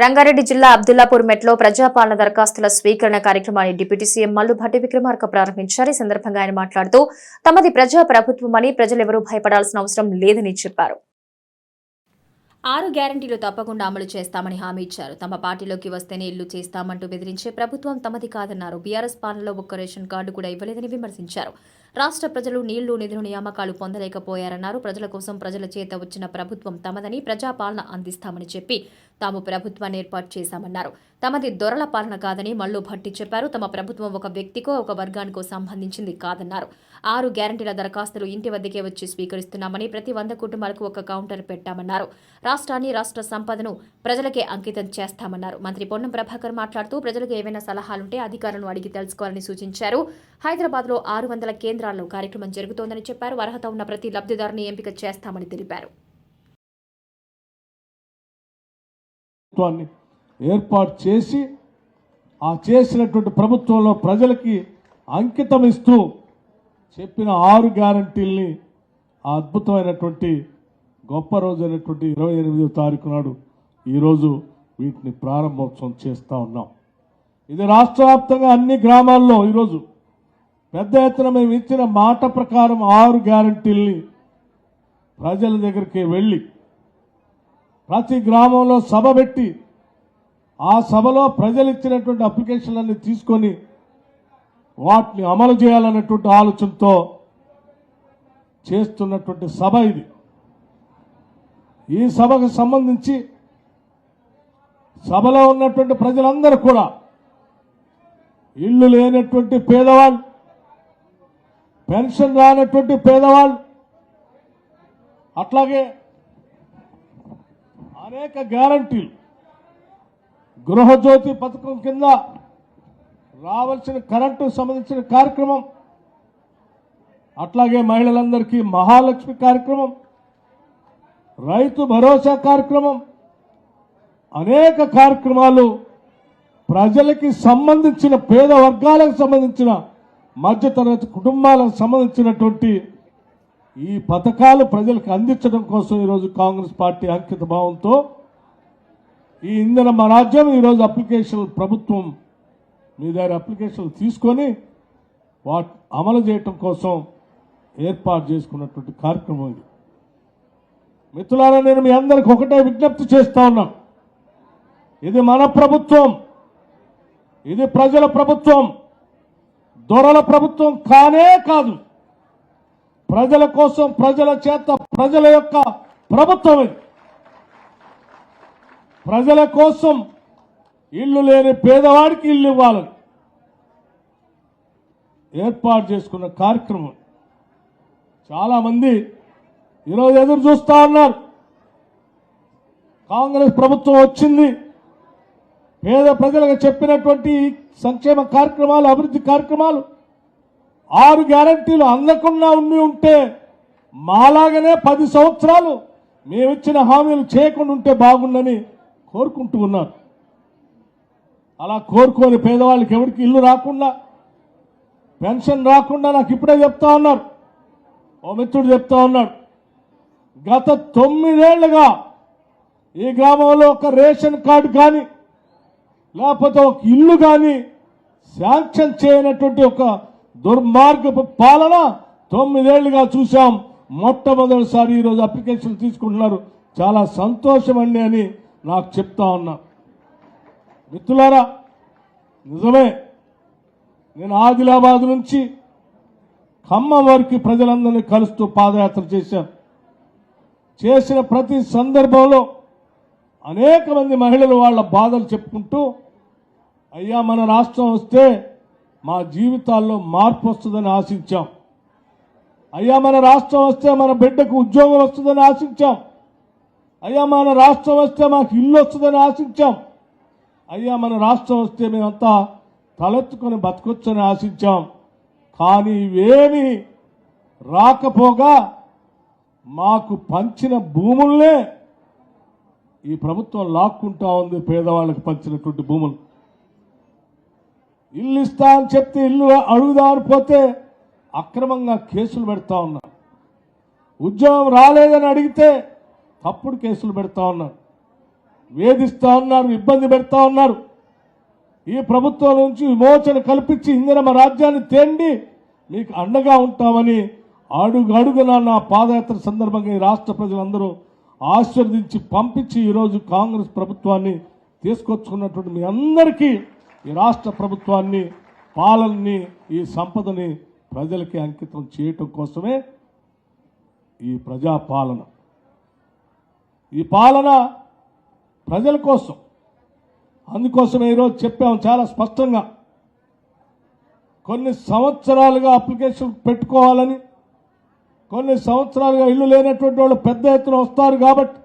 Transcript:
రంగారెడ్డి జిల్లా అబ్దుల్లాపూర్ మెట్లో ప్రజాపాలన దరఖాస్తుల స్వీకరణ కార్యక్రమాన్ని డిప్యూటీ సీఎం మల్లుభట్టి విక్రమార్క ప్రారంభించారు. ఈ సందర్భంగా ఆయన మాట్లాడుతూ తమది ప్రజా ప్రభుత్వమని ప్రజలెవరూ భయపడాల్సిన అవసరం లేదని చెప్పారు. ఆరు గ్యారంటీలు తప్పకుండా అమలు చేస్తామని హామీ ఇచ్చారు. తమ పార్టీలోకి వస్తేనే ఇల్లు చేస్తామంటూ బెదిరించే ప్రభుత్వం తమది కాదన్నారు. బీఆర్ఎస్ పాలనలో ఒక్క రేషన్ కార్డు కూడా ఇవ్వలేదని విమర్శించారు. రాష్ట్ర ప్రజలు నీళ్ళు నిధులు నియామకాలు పొందలేకపోయారన్నారు. ప్రజల కోసం ప్రజల చేత వచ్చిన ప్రభుత్వం తమదని ప్రజాపాలన అందిస్తామని చెప్పి తాము ప్రభుత్వాన్ని ఏర్పాటు చేశామన్నారు. తమది దొరల పాలన కాదని మల్లు భట్టి చెప్పారు. తమ ప్రభుత్వం ఒక వ్యక్తికో ఒక వర్గానికో సంబంధించింది కాదన్నారు. ఆరు గ్యారంటీల దరఖాస్తులు ఇంటి వద్దకే వచ్చి స్వీకరిస్తున్నామని ప్రతి వంద కుటుంబాలకు ఒక కౌంటర్ పెట్టామన్నారు. రాష్ట్రాన్ని రాష్ట్ర సంపదను ప్రజలకే అంకితం చేస్తామన్నారు. మంత్రి పొన్నం ప్రభాకర్ మాట్లాడుతూ ప్రజలకు ఏవైనా సలహాలుంటే అధికారులను అడిగి తెలుసుకోవాలని సూచించారు. హైదరాబాద్లో ఆరు వందల కేంద్రాల్లో కార్యక్రమం జరుగుతోందని చెప్పారు. అర్హత ఉన్న ప్రతి లబ్ధిదారుని ఎంపిక చేస్తామని తెలిపారు. ప్రభుత్వాన్ని ఏర్పాటు చేసి ఆ చేసినటువంటి ప్రభుత్వంలో ప్రజలకి అంకితం ఇస్తూ చెప్పిన ఆరు గ్యారంటీల్ని ఆ అద్భుతమైనటువంటి గొప్ప రోజు అయినటువంటి ఇరవై ఎనిమిదో తారీఖు నాడు ఈరోజు వీటిని ప్రారంభోత్సవం చేస్తూ ఉన్నాం. ఇది రాష్ట్ర వ్యాప్తంగా అన్ని గ్రామాల్లో ఈరోజు పెద్ద ఎత్తున మేము ఇచ్చిన మాట ప్రకారం ఆరు గ్యారంటీల్ని ప్రజల దగ్గరికి వెళ్ళి ప్రతి గ్రామంలో సభ పెట్టి ఆ సభలో ప్రజలు ఇచ్చినటువంటి అప్లికేషన్లన్నీ తీసుకొని వాటిని అమలు చేయాలన్నటువంటి ఆలోచనతో చేస్తున్నటువంటి సభ ఇది. ఈ సభకు సంబంధించి సభలో ఉన్నటువంటి ప్రజలందరూ కూడా ఇల్లు లేనటువంటి పేదవాళ్ళు పెన్షన్ రానటువంటి పేదవాళ్ళు. అట్లాగే అనేక గ్యారంటీలు. గృహజ్యోతి పథకం కింద రావాల్సిన కరెంటు సంబంధించిన కార్యక్రమం. అట్లాగే మహిళలందరికీ మహాలక్ష్మి కార్యక్రమం. రైతు భరోసా కార్యక్రమం. అనేక కార్యక్రమాలు ప్రజలకి సంబంధించిన పేద వర్గాలకు సంబంధించిన మధ్యతరగతి కుటుంబాలకు సంబంధించినటువంటి ఈ పథకాలు ప్రజలకు అందించడం కోసం ఈరోజు కాంగ్రెస్ పార్టీ అంకిత భావంతో ఈ ఇంధన మా రాజ్యం ఈరోజు అప్లికేషన్ ప్రభుత్వం మీ దగ్గర అప్లికేషన్లు తీసుకొని వాట్ అమలు చేయటం కోసం ఏర్పాటు చేసుకున్నటువంటి కార్యక్రమం ఇది. మిత్రులారా నేను మీ అందరికి ఒకటే విజ్ఞప్తి చేస్తా ఉన్నా. ఇది మన ప్రభుత్వం. ఇది ప్రజల ప్రభుత్వం. దొరల ప్రభుత్వం కానే కాదు. ప్రజల కోసం ప్రజల చేత ప్రజల యొక్క ప్రభుత్వం ఇది ప్రజల కోసం ఇల్లు లేని పేదవాడికి ఇల్లు ఇవ్వాలని ఏర్పాటు చేసుకున్న కార్యక్రమం. చాలామంది ఈరోజు ఎదురు చూస్తా ఉన్నారు. కాంగ్రెస్ ప్రభుత్వం వచ్చింది. పేద ప్రజలకు చెప్పినటువంటి సంక్షేమ కార్యక్రమాలు అభివృద్ధి కార్యక్రమాలు ఆరు గ్యారంటీలు అందకుండా ఉండి ఉంటే మాలాగనే పది సంవత్సరాలు మేమిచ్చిన హామీలు చేయకుండా ఉంటే బాగుండని కోరుకుంటూ ఉన్నారు. అలా కోరుకోని పేదవాళ్ళకి ఎవరికి ఇల్లు రాకుండా పెన్షన్ రాకుండా నాకు ఇప్పుడే చెప్తా ఉన్నారు. ఓ మిత్రుడు చెప్తా ఉన్నాడు గత తొమ్మిదేళ్ళుగా ఈ గ్రామంలో ఒక రేషన్ కార్డు కానీ లేకపోతే ఒక ఇల్లు కానీ శాంక్షన్ చేయనటువంటి ఒక దుర్మార్గపు పాలన తొమ్మిదేళ్ళుగా చూశాం. మొట్టమొదటిసారి ఈరోజు అప్లికేషన్ తీసుకుంటున్నారు. చాలా సంతోషం అండి అని నాకు చెప్తా ఉన్నా. మిత్రులారా నిజమే నేను ఆదిలాబాద్ నుంచి ఖమ్మం వరకు ప్రజలందరినీ కలుస్తూ పాదయాత్ర చేశాను చేసిన ప్రతి సందర్భంలో అనేక మంది మహిళలు వాళ్ళ బాధలు చెప్పుకుంటూ అయ్యా మన రాష్ట్రం వస్తే మా జీవితాల్లో మార్పు వస్తుందని ఆశించాం. అయ్యా మన రాష్ట్రం వస్తే మన బిడ్డకు ఉద్యోగం వస్తుందని ఆశించాం. అయ్యా మన రాష్ట్రం వస్తే మాకు ఇల్లు వస్తుందని ఆశించాం. అయ్యా మన రాష్ట్రం వస్తే మేమంతా తలెత్తుకొని బతకొచ్చని ఆశించాం. కానీ ఇవేమి రాకపోగా మాకు పంచిన భూముల్నే ఈ ప్రభుత్వం లాక్కుంటా ఉంది పేదవాళ్ళకి పంచినటువంటి భూములు. ఇల్లు ఇస్తా అని చెప్తే ఇల్లు అడుగుదామని పోతే అక్రమంగా కేసులు పెడతా ఉన్నారు. ఉద్యోగం రాలేదని అడిగితే తప్పుడు కేసులు పెడతా ఉన్నారు. వేధిస్తా ఉన్నారు ఇబ్బంది పెడతా ఉన్నారు. ఈ ప్రభుత్వం నుంచి విమోచన కల్పించి ఇందిరమ రాజ్యాన్ని తేండి మీకు అండగా ఉంటామని అడుగు అడుగున నా పాదయాత్ర సందర్భంగా ఈ రాష్ట్ర ప్రజలందరూ ఆశీర్వదించి పంపించి ఈరోజు కాంగ్రెస్ ప్రభుత్వాన్ని తీసుకొచ్చుకున్నటువంటి మీ అందరికీ ఈ రాష్ట్ర ప్రభుత్వాన్ని పాలనని ఈ సంపదని ప్రజలకి అంకితం చేయటం కోసమే ఈ ప్రజా పాలన ఈ పాలన ప్రజల కోసం. అందుకోసమే ఈరోజు చెప్పాము చాలా స్పష్టంగా. కొన్ని సంవత్సరాలుగా అప్లికేషన్ పెట్టుకోవాలని కొన్ని సంవత్సరాలుగా ఇల్లు లేనటువంటి వాళ్ళు పెద్ద ఎత్తున వస్తారు కాబట్టి